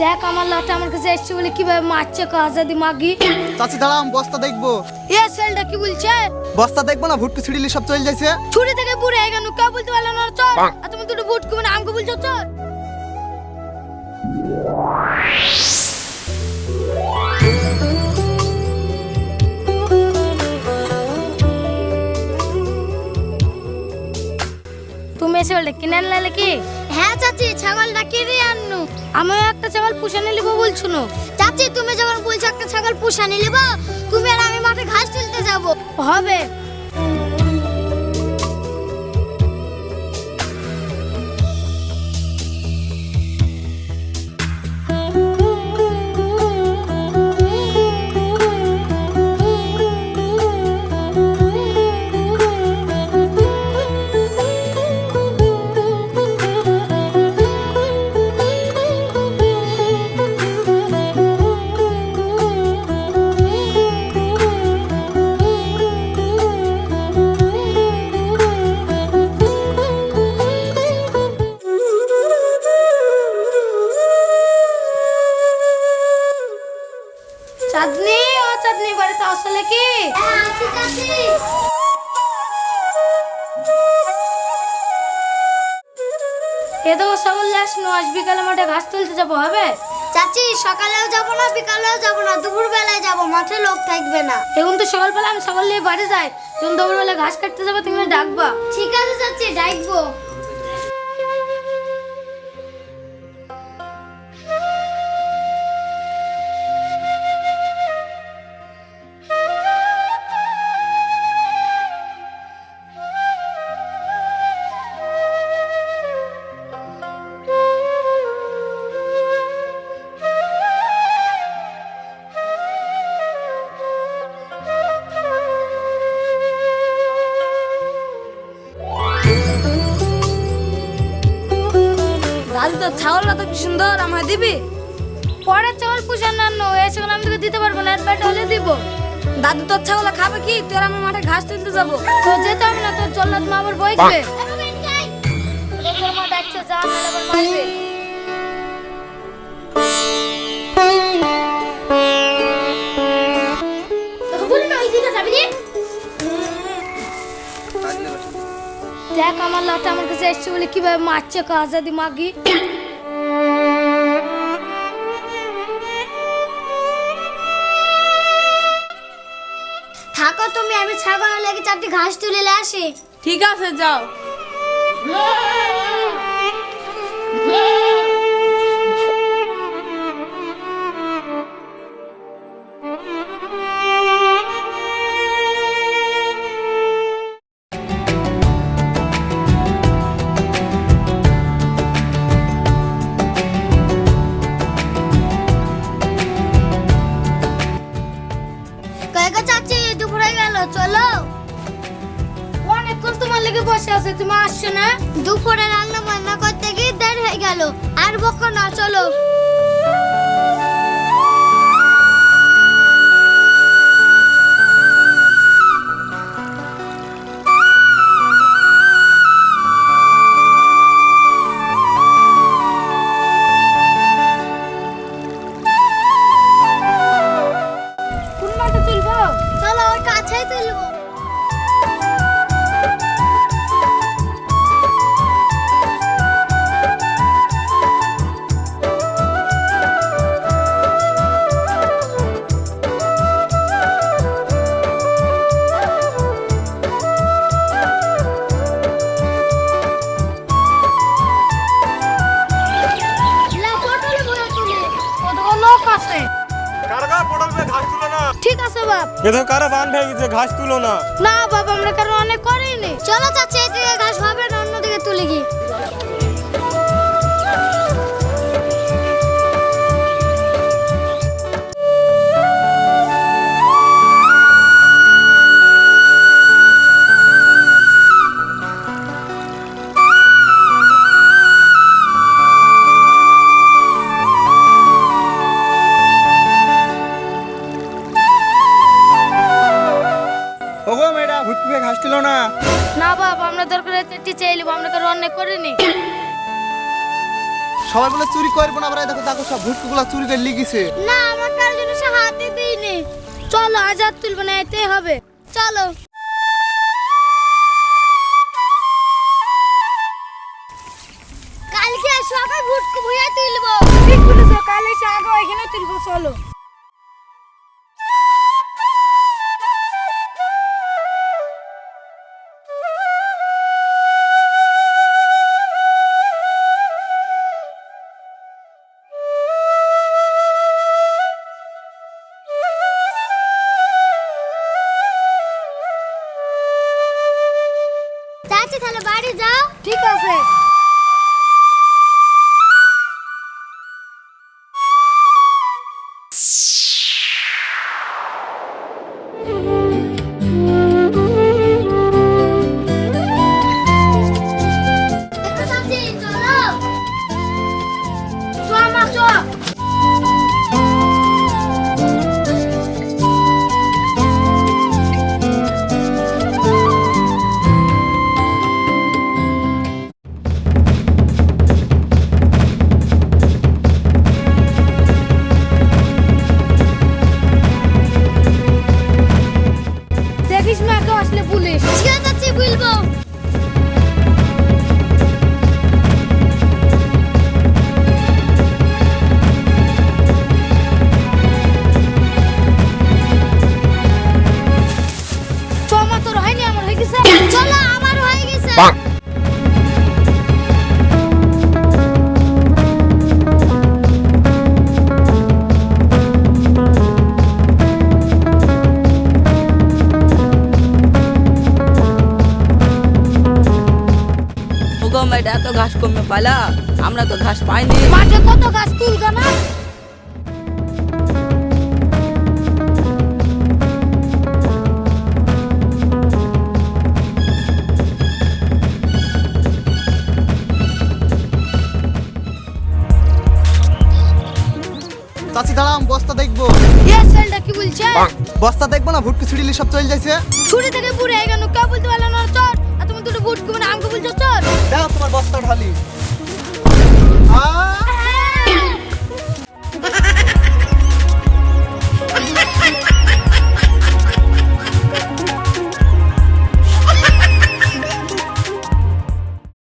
দেখ আমার লাতে আমার কাছে এসছে বলে কীভাবে মারছে কাজাদি মাগি। চাচি দাঁড়া আমি বস্তা দেখব। এ ছেলেটা কি বলছে? বস্তা দেখব না ভুট্টু ছিড়িলি সব চলে যাইছে। ছুরি থেকে পুরে গেল কেউ বলতে পারল না চল। আর তুমি দুটো বুট কুমিনে আমাকে বলছো চল তুমি এসে বলে কিনে আনলে কি আমিও একটা ছাগল পুষে নিয়ে নিবো বলছো না চাচি, তুমি যখন বলছো একটা ছাগল পুষে নিয়ে নিবো তুমি আর আমি মাঠে ঘাস তুলতে যাব। হবে। এ তো সকাল আসনো আজ বিকালে মাঠে ঘাস তুলতে যাব হবে? চাচি সকালেও যাব না বিকালেও যাব না দুপুর বেলায় যাব মাঠে লোক থাকবে না। এখন তো সকালবেলা আমি সকাল নিয়ে বাড়ি যাই যখন দুপুরবেলা ঘাস কাটতে যাব তুমি ডাকবা। ঠিক আছে চাচি ডাকবো। তো ছাগলটা তো কি সুন্দর আমার দিবি? পরে ছাগল পুষার না নো এই ছাগল আমি তোকে দিতে পারব না পেটে হলে দিব। দাদু তোর ছাগল খাবে কি? তোর আমার মাঠে ঘাস তুলতে যাব। তো যেতে হবে না তোর জল্লাদ মা আবার বইবে। তোর মা ডাকছে যা নাহলে আবার মারবে তোকে বলি না ওই দিকে যাবি রে দেখ আমার লতা আমার কাছে এসছে বলে কীভাবে মারছে কাজাদি মাগি। থাকো তুমি আমি ছাগল লেগে চারটি ঘাস তুলে নিয়ে আসি? ঠিক আছে যাও। লেগে বসে আছে? তুমি আসছো না? দুপুরে রান্না বান্না করতে গিয়ে দেড় হয়ে গেল। আর বকো না, চলো। ঠিক আছে বাপ। এ তো কারা বান ভেঙে গেছে ঘাস তুলো না। না বাপ আমরা কারও অনেক করিনি। চলো চাচি এদিকে ঘাস হবে না অন্যদিকে তুলে গিয়ে। মেয়েটা ঘাস তুলো না। না বাবা আমরা দরকার টিচার এলিব আমরা কারণ অনেক করিনি। সবাই বলে চুরি করব না এই দেখো দেখো সব ভুটকুগুলো চুরি করে লিগেছে। না আমার কার জন্য সে হাতে দিইনি। চলো আজ আর তুলবে না এতেই হবে। চলো। কালকে সকাল ভুটকু ভুইয়া তুলবো। ঠিক বলেছ কালে এসে আগে ওইখানে তুলবো চলো। ঠিক আছে। মেয়েটা এত ঘাস কমে পালা? আমরা তো ঘাস পাইনি। মাঠে কত গাছ তুলকা না চাচি দাঁড়াম বস্তা দেখব। এ কি বলছে? বস্তা দেখব না ভুটকু ছিড়িলি সব চলে যাচ্ছে ছুরি থেকে পুরো গেল কে বলতে পারল না বুট মানে আমাকে বলছো চোর দেখো তোমার বস্তা ঢালি আ